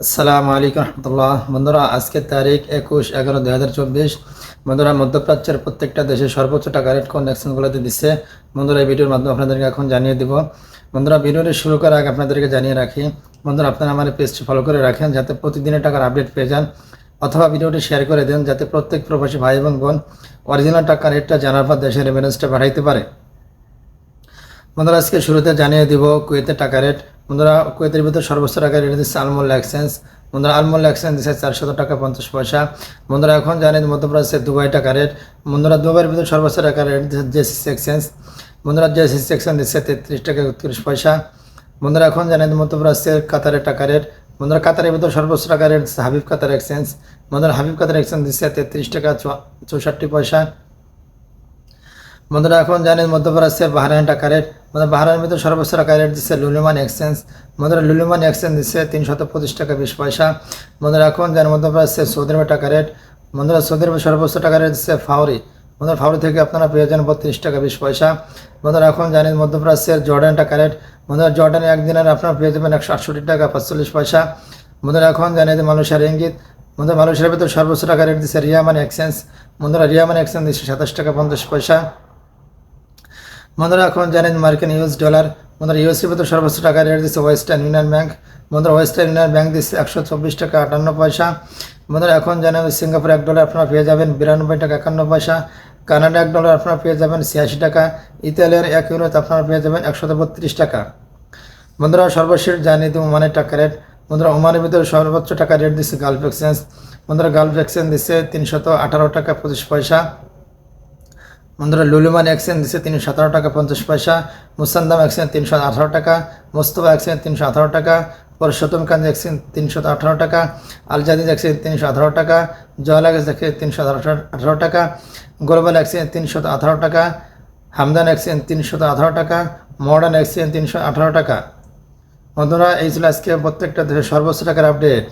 আসসালামু আলাইকুম রহমতুল্লাহ। বন্ধুরা, আজকের তারিখ একুশ এগারো দুই হাজার চব্বিশ। বন্ধুরা, মধ্যপ্রাচ্যের প্রত্যেকটা দেশে সর্বোচ্চ টাকা রেট কোন এক্সচেঞ্জগুলোতে দিচ্ছে? বন্ধুরা, এই ভিডিওর মাধ্যমে আপনাদেরকে এখন জানিয়ে দিব। বন্ধুরা, ভিডিওটি শুরু করার আগে আপনাদেরকে জানিয়ে রাখি, বন্ধুরা, আপনারা আমার পেজটি ফলো করে রাখেন যাতে প্রতিদিনের টাকার আপডেট পেয়ে যান। অথবা ভিডিওটি শেয়ার করে দেন যাতে প্রত্যেক প্রবাসী ভাই এবং বোন অরিজিনাল টাকা রেটটা জানার পর দেশের রেমিডেন্সটা বাড়াইতে পারে। বন্ধুরা, আজকে শুরুতে জানিয়ে দিব কুয়েতে টাকা রেট। বন্ধুরা, কুয়েতের ভিতরে সর্বোচ্চ টাকা রেট দিচ্ছে আলমোল এক্সচেঞ্জ। বন্ধুরা আলমোল এক্সচেঞ্জ দিচ্ছে চারশত টাকা পঞ্চাশ পয়সা। বন্ধুরা, এখন জানেন মধ্যপ্রাচ্যের দুবাই টাকা রেট। বন্ধুরা, দুবাইয়ের ভিতরে সর্বোচ্চ টাকা রেট দিচ্ছে জেসিসি এক্সচেঞ্জ। বন্ধুরা, জেসিসি এক্সচেঞ্জ দিচ্ছে তেত্রিশ টাকা একত্রিশ পয়সা। বন্ধুরা, এখন জানেন মধ্যপ্রাচ্যের কাতারের টাকা রেট। বন্ধুরা, কাতারের ভিতরে সর্বোচ্চ টাকা রেট দিচ্ছে হাবিব কাতার এক্সচেঞ্জ। বন্ধুরা, হাবিব কাতার এক্সচেঞ্জ দিচ্ছে তেত্রিশ টাকা চৌষট্টি পয়সা। বন্ধুরা, এখন জানেন মধ্যপ্রাচ্যের বাহারাইন টাকা রেট। বন্ধুরা বাহারাইনের ভিতরে সর্বোচ্চ টাকা রেট দিচ্ছে লুলুমান এক্সচেঞ্জ বন্ধুরা লুলুমান এক্সচেঞ্জ দিচ্ছে তিনশত পঁচিশ টাকা বিশ পয়সা। বন্ধুরা এখন জানেন মধ্যপ্রাচ্যের সৌদি আরবের টাকা রেট বন্ধুরা সৌদি সর্বোচ্চ টাকা রেট দিচ্ছে ফাউরি বন্ধুরা ফাউরি থেকে আপনারা পেয়ে যান বত্রিশ টাকা বিশ পয়সা। বন্ধুরা এখন জানেন মধ্যপ্রাচ্যের জর্ডান টাকা রেট বন্ধুরা জর্ডানে একদিনের আপনারা পেয়ে যাবেন একশো আটষট্টি টাকা, পাঁচচল্লিশ পয়সা। বন্ধুরা এখন জানেন মালয়েশিয়ার ইঙ্গিত বন্ধুরা মালয়েশিয়ার ভিতরে সর্বোচ্চ টাকা রেট দিচ্ছে রিয়ামান এক্সচেঞ্জ বন্ধুরা রিয়ামান এক্সচেঞ্জ দিচ্ছে সাতাশ টাকা পঞ্চাশ পয়সা। বন্ধুরা, এখন জানেন মার্কিন ইউএস ডলার। বন্ধুরা, ইউএসের ভিতরে সর্বোচ্চ টাকা রেট দিচ্ছে ওয়েস্টার্ন ইউনিয়ন ব্যাংক। বন্ধুরা, ওয়েস্টার্ন ইউনিয়ন ব্যাংক দিচ্ছে একশো চব্বিশ টাকা আটান্ন পয়সা। বন্ধুরা, এখন জানেন সিঙ্গাপুর এক ডলার আপনারা পেয়ে যাবেন বিরানব্বই টাকা একান্ন পয়সা। কানাডা এক ডলার আপনারা পেয়ে যাবেন ছিয়াশি টাকা। ইতালিয়ার এক ইউরোতে আপনারা পেয়ে যাবেন একশো বত্রিশ টাকা। বন্ধুরা, সর্বশেষ জানিয়ে দেবো ওমানের টাকা রেট। বন্ধুরা, ওমানের ভিতরে সর্বোচ্চ টাকা রেট দিচ্ছে গালফ এক্সচেঞ্জ বন্ধুরা গালফ এক্সচেঞ্জ দিচ্ছে তিনশত আঠারো টাকা পঁচিশ পয়সা। বন্ধুরা লুলুমান এক্সচেঞ্জ দিচ্ছে তিনশো সতেরো টাকা পঞ্চাশ পয়সা, মুসান্দাম এক্সচেঞ্জ তিনশো আঠারো টাকা, মোস্তফা এক্সচেঞ্জ তিনশো আঠারো টাকা পরশোত্তমকান্দ এক্সচেঞ্জ তিনশো আঠারো টাকা আলজাদিদ এক্সচেঞ্জ তিনশো আঠারো টাকা জয়লাগ এক্সচেঞ্জ তিনশো আঠারো টাকা, গ্লোবাল এক্সচেঞ্জ তিনশো আঠারো টাকা, হামদান এক্সচেঞ্জ তিনশো আঠারো টাকা, মডার্ন এক্সচেঞ্জ তিনশো আঠারো টাকা। বন্ধুরা এই ছিল আজকে প্রত্যেকটা দেশের সর্বোচ্চ টাকার আপডেট